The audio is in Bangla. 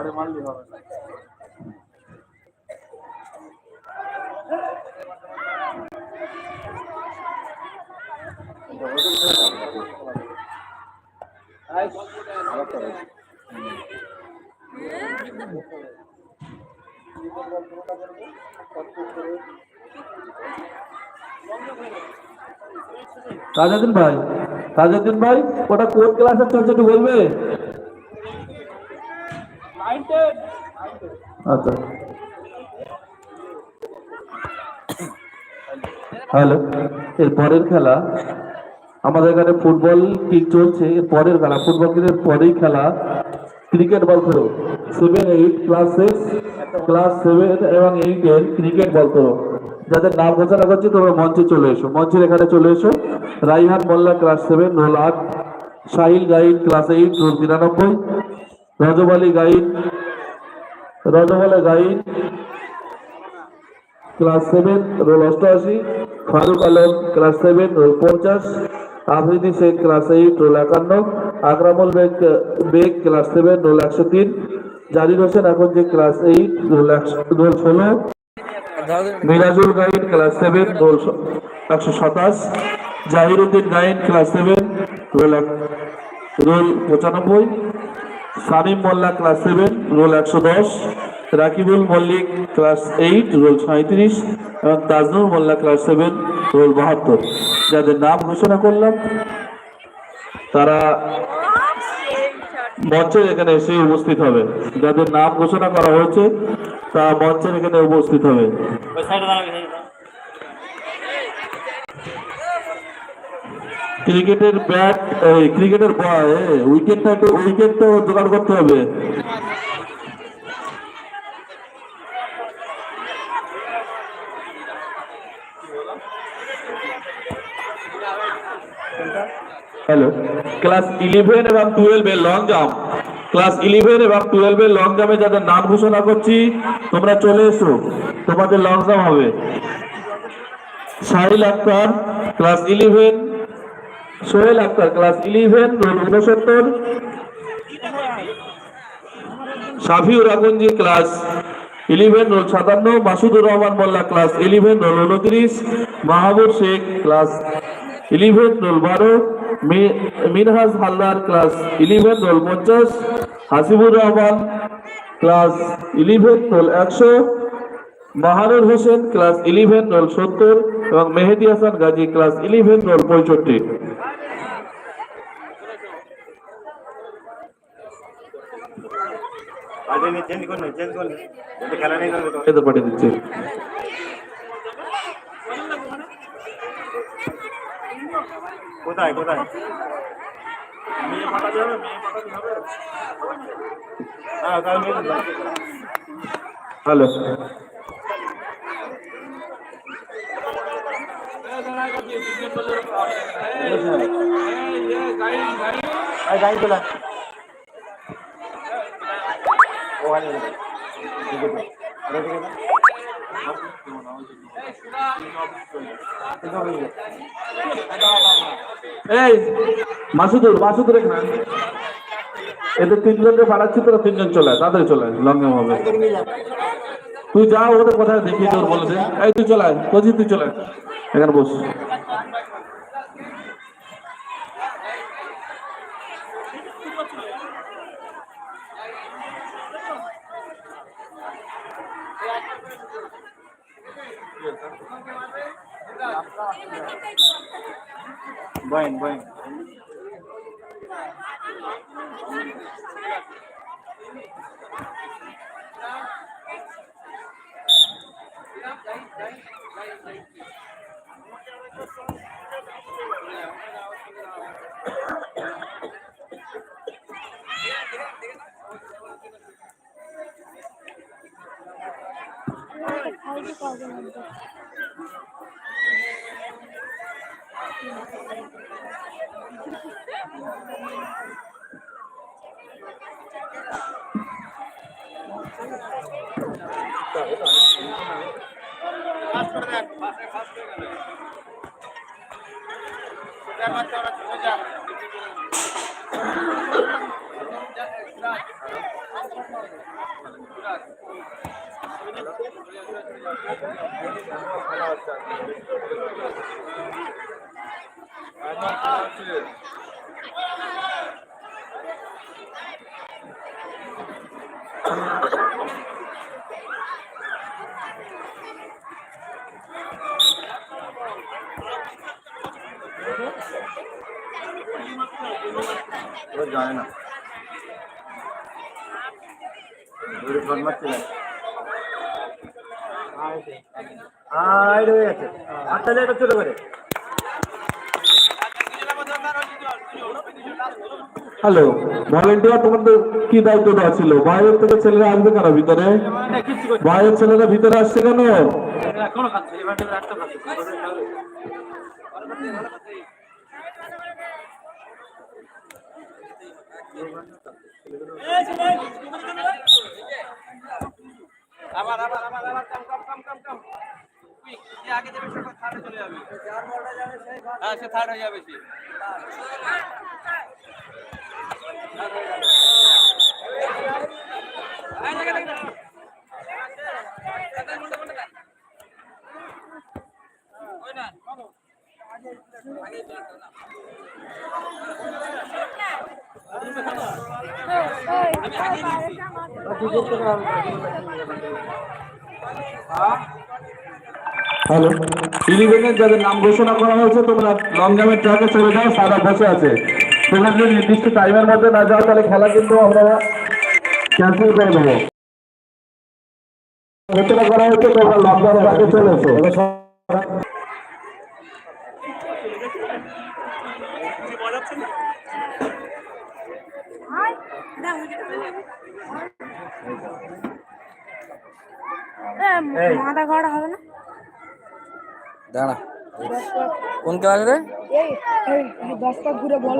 আরে মারলি হবে না তাজউদ্দিন ভাই তাজউদ্দিন ভাই ওটা কোন ক্লাসের চলছে একটু বলবে আচ্ছা। হ্যালো, এর পরের খেলা। আমাদের এখানে ফুটবল কিক চলছে, এর পরের খেলা। ফুটবল কিকের পরেই খেলা। ক্রিকেট বল করো seven eight class six class seven এবং এইট এর ক্রিকেট বল করো যাদের নাম ঘোষণা করছি, তোমরা মঞ্চে চলে এসো। মঞ্চের এখানে চলে এসো। Raihan Molla class seven roll আট সাহিল গাইড ক্লাস এইট রোল তিরানব্বই। রজব আলী গাইড রজব আলী গাইড ক্লাস সেভেন, রোল অষ্টআশি। Faruk Alam, class seven, roll পঞ্চাশ। Afridi Sheikh class eight, roll একান্ন। Akramul Beg Beg, class seven, roll একশো তিন। জারির হোসেন, এখন যে ক্লাস এইট, রোল একশো, রোল ষোলো। মিরাজুল গাইড ক্লাস সেভেন, রোল একশো সাতাশ। জাহিরুদ্দিন গাইড ক্লাস সেভেন, রোল রোল পঁচানব্বই। Sanim Molla class seven, roll একশো দশ, Rakibul Mallick class eight, roll সাঁত্রিশ এবং Tajnur Molla class seven, roll বাহাত্তর। যাদের নাম ঘোষণা করলাম, তারা মঞ্চের এখানে এসে উপস্থিত হবে। যাদের নাম ঘোষণা করা হয়েছে, তারা মঞ্চের এখানে উপস্থিত হবে। ক্রিকেটের ব্যাট ক্রিকেটের উইকেটটা একটু উইকেট তো জোগাড় করতে হবে। হ্যালো ক্লাস ইলেভেন এবং টুয়েলভে লং জাম্প ক্লাস ইলেভেন এবং টুয়েলভে লং জাম্পে যাদের নাম ঘোষণা করছি, তোমরা চলে এসো। তোমাদের লং জাম্প হবে। Sahil Akhtar class eleven Sohel Akhtar class eleven roll উনসত্তর শাফিউর আগঞ্জি ক্লাস ইলেভেন রোল সাতান্ন। Masudur Rahman Molla class eleven roll উনত্রিশ। Mahmud Sheikh class eleven roll বারো। Minhaj Haldar class eleven roll পঞ্চাশ। Hasibur Rahman class eleven roll একশো। Mahanur Hossain class eleven roll সত্তর। এবং Mehedi Hasan Gazi class eleven roll পঁয়ষট্টি। দিচ্ছে। কোথায় কোথায়? হ্যাঁ কাল মেয়ে হ্যালো। গাড়ি এই মাসুদুর মাসুদুর এখানে এদের তিনজনকে পাঠাচ্ছি তোরা তিনজন চলে তাড়াতাড়ি চলে আয়, লং হবে। তুই যা ওদের কোথায় দেখিয়ে তোর বলে দে এই তুই চলে আয়, বলছি তুই চলে। এখানে বস। Bueno, bueno. সাইডে কজন আসবে Terima kasih. যায় না। আয় রয়ে গেছে ছোট করে। হ্যালো ভলেন্টিয়ার তোমাদের কি দায়িত্বটা ছিল? বাইরের থেকে ছেলেরা আসবে কেন ভিতরে? বাইরের ছেলেরা ভিতরে আসছে কেন? আবার আবার আবার আবার কাম কাম কাম কাম যে আগে যাবে সে থার্ডে চলে যাবে। হ্যাঁ থার্ড হয়ে যাবে হ্যালো। ইলেভেনের যাদের নাম ঘোষণা করা হয়েছে, তোমরা লংজামের ট্রাকে চলে যাও সারা বসে আছে। তোমরা যদি নির্দিষ্ট টাইমের মধ্যে না যাও, তাহলে খেলা কিন্তু আমরা ক্যান্সেল করে দেবো। ঘোষণা করা হয়েছে, তোমরা লংজামের ট্রাকে চলে এসো মাথা ঘোরা হবে না দাঁড়া। কোন ক্লাস রে? এই এই দশটা ঘুরে বল।